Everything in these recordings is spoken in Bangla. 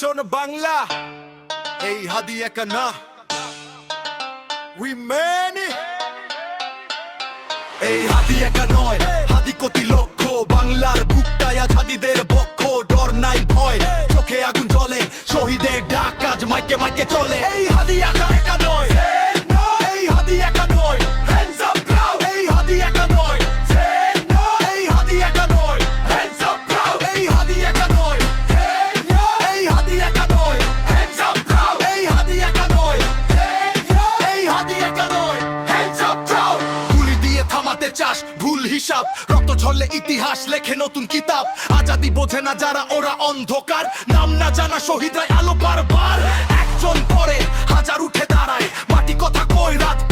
শোন বাংলা, এই হাদি একা না উই মেনি এই হাদি একা নয় হাদি কোটি লক্ষ, বাংলার বুকটায় আজ হাদিদের পক্ষ ডর নাই ভয়। চোখে আগুন জ্বলে, শহীদের ডাক কাজ মাইকে মাইকে চলে। এই হাদি একা ভুল হিসাব। রক্ত ঝরলে ইতিহাস লেখে নতুন কিতাব। আজাদি বোঝে না যারা, ওরা অন্ধকার। নাম না জানা শহীদরাই আলো বারবার। একজন পরে, হাজার উঠে দাঁড়ায়। মাটি কথা কই রাত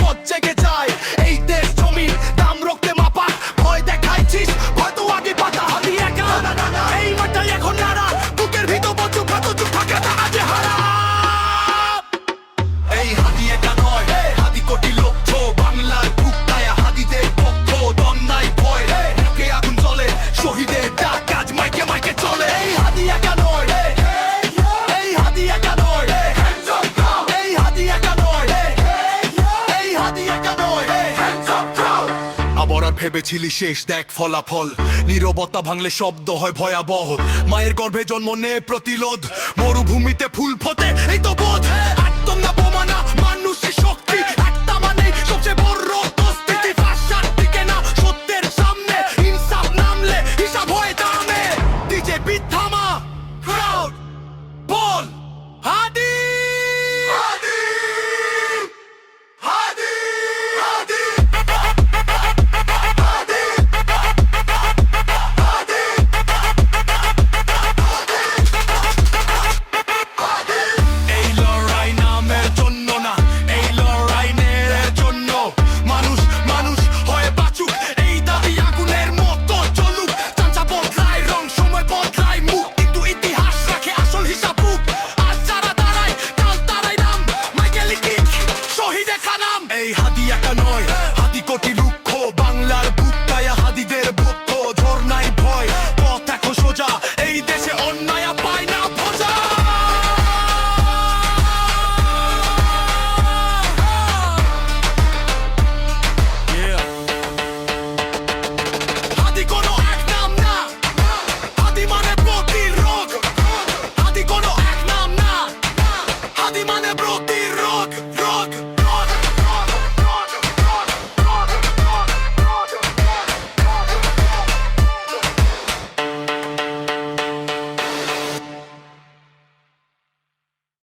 ভেবেছিলি শেষ দেখ ফলাফল। নিরবতা ভাঙলে শব্দ হয় ভয়াবহ। মায়ের গর্ভে জন্ম নে প্রতিরোধ। মরুভূমিতে ফুল ফোটে, এই তো